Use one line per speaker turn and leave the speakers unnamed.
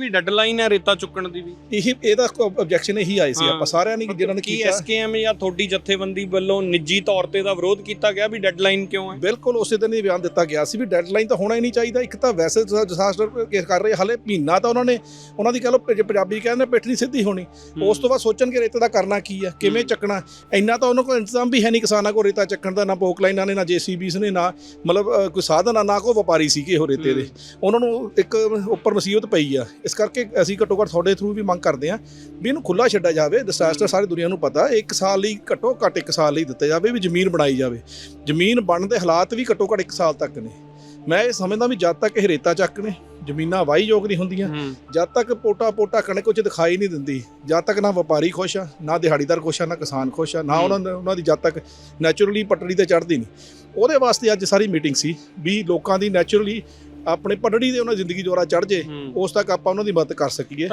ਵੀ deadline ਹੈ ਰੇਤਾ ਚੁੱਕਣ ਦੀ ਵੀ।
ਇਹੀ ਇਹਦਾ ਆਬਜੈਕਸ਼ਨ ਇਹੀ ਆਈ ਸੀ। ਆਪਾਂ ਸਾਰਿਆਂ ਨੇ ਜਿਹਨਾਂ ਨੇ
ਕੀ
ਕੀਤਾ।
ਐਸਕੇਐਮ ਜਾਂ ਤੁਹਾਡੀ ਜਥੇਬੰਦੀ ਵੱਲੋਂ ਨਿੱਜੀ ਤੌਰ ਤੇ ਦਾ ਵਿਰੋਧ ਕੀਤਾ ਗਿਆ ਵੀ ਡੈਡਲਾਈਨ ਕਿਉਂ ਹੈ?
ਬਿਲਕੁਲ ਉਸੇ ਦਿਨ ਹੀ ਬਿਆਨ ਦਿੱਤਾ ਗਿਆ ਸੀ ਵੀ ਡੈਡਲਾਈਨ ਤਾਂ ਹੋਣਾ ਹੀ ਨਹੀਂ ਚਾਹੀਦਾ। ਇੱਕ ਤਾਂ ਵੈਸੇ ਡਿਜ਼ਾਸਟਰ ਕੇਸ ਕਰ ਰਹੇ ਹਲੇ ਮਹੀਨਾ ਤਾਂ ਉਹਨਾਂ ਨੇ ਉਹਨਾਂ ਦੀ ਕਹ ਜੇ ਪੰਜਾਬੀ ਕਹਿੰਦੇ ਪਿੱਠ ਨਹੀਂ ਸਿੱਧੀ ਹੋਣੀ। ਉਸ ਤੋਂ ਬਾਅਦ ਸੋਚਣਗੇ ਰੇਤੇ ਦਾ ਕਰਨਾ ਕੀ ਹੈ ਕਿਵੇਂ ਚੱਕਣਾ। ਇੰਨਾ ਤਾਂ ਉਹਨਾਂ ਕੋਲ ਇੰਤਜ਼ਾਮ ਵੀ ਹੈ ਨਹੀਂ ਕਿਸਾਨਾਂ ਕੋਲ ਰੇਤਾ ਚੱਕਣ ਦਾ ਨਾ ਪੋਕ ਲਾਈਨਾਂ ਨੇ ਨਾ ਜੀਸੀਬੀਸ ਨੇ ਨਾ ਮਤਲਬ ਕੋਈ ਸਾਧਨ ਨਾ ਕੋਈ ਵਪਾਰੀ ਸੀਗੇ ਉਹ ਰੇਤੇ ਦੇ। ਉਹਨਾਂ ਨੂੰ ਇੱਕ ਉੱਪਰ ਮੁਸੀਬਤ ਪਈ ਆ। ਇਸ ਕਰਕੇ ਅਸੀਂ ਘੱਟੋ ਘੱਟ ਤੁਹਾਡੇ ਥਰੂ ਵੀ ਮੰਗ ਕਰਦੇ ਆ ਵੀ ਇਹਨੂੰ ਖੁੱਲਾ ਛੱਡਿਆ ਜਾਵੇ ਡਿਜ਼ਾਸਟਰ ਸਾਰੀ ਦੁਨੀਆ ਨੂੰ ਪਤਾ ਇੱਕ ਸਾਲ ਲਈ ਘੱਟੋ ਘੱਟ ਇੱਕ ਸਾਲ ਲਈ ਦਿੱਤਾ ਜਾਵੇ ਵੀ ਜ਼ਮੀਨ ਬਣਾਈ ਜਾਵੇ। ਜ਼ਮੀਨ ਬਣਨ ਦੇ ਹਾਲਾਤ ਵੀ ਘੱਟੋ ਘੱਟ ਇੱਕ ਸਾਲ ਤੱਕ ਨੇ। ਮੈਂ ਇਹ ਸਮਝਦਾ ਵੀ ਜਦ ਤੱਕ ਇਹ ਰੇਤਾ ਚੱਕ ਨੇ ਜ਼ਮੀਨਾਂ ਵਾਹੀ ਯੋਗ ਨਹੀਂ ਹੁੰਦੀਆਂ
ਹੂੰ।
ਜਦ ਤੱਕ ਪੋਟਾ ਪੋਟਾ ਕਣਕ ਉੱਚ ਦਿਖਾਈ ਨਹੀਂ ਦਿੰਦੀ ਜਦ ਤੱਕ ਨਾ ਵਪਾਰੀ ਖੁਸ਼ ਆ ਨਾ ਦਿਹਾੜੀਦਾਰ ਖੁਸ਼ ਆ ਨਾ ਕਿਸਾਨ ਖੁਸ਼ ਆ ਨਾ ਉਹਨਾਂ ਉਹਨਾਂ ਦੀ ਜਦ ਤੱਕ ਨੈਚੁਰਲੀ ਪਟੜੀ ਤੇ ਚੜ੍ਹਦੀ ਨਹੀਂ। ਉਹਦੇ ਵਾਸਤੇ ਅੱਜ ਸਾਰੀ ਮੀਟਿੰਗ ਸੀ ਵੀ ਲੋਕਾਂ ਦੀ ਨੈਚੁਰਲੀ ਆਪਣੇ ਪਟੜੀ ਦੇ ਉਹਨਾਂ ਜ਼ਿੰਦਗੀ ਜੋਰਾ ਚੜ੍ਹ ਜੇ ਉਸ ਤੱਕ ਆਪਾਂ ਉਹਨਾਂ ਦੀ ਮਦਦ ਕਰ ਸਕੀਏ।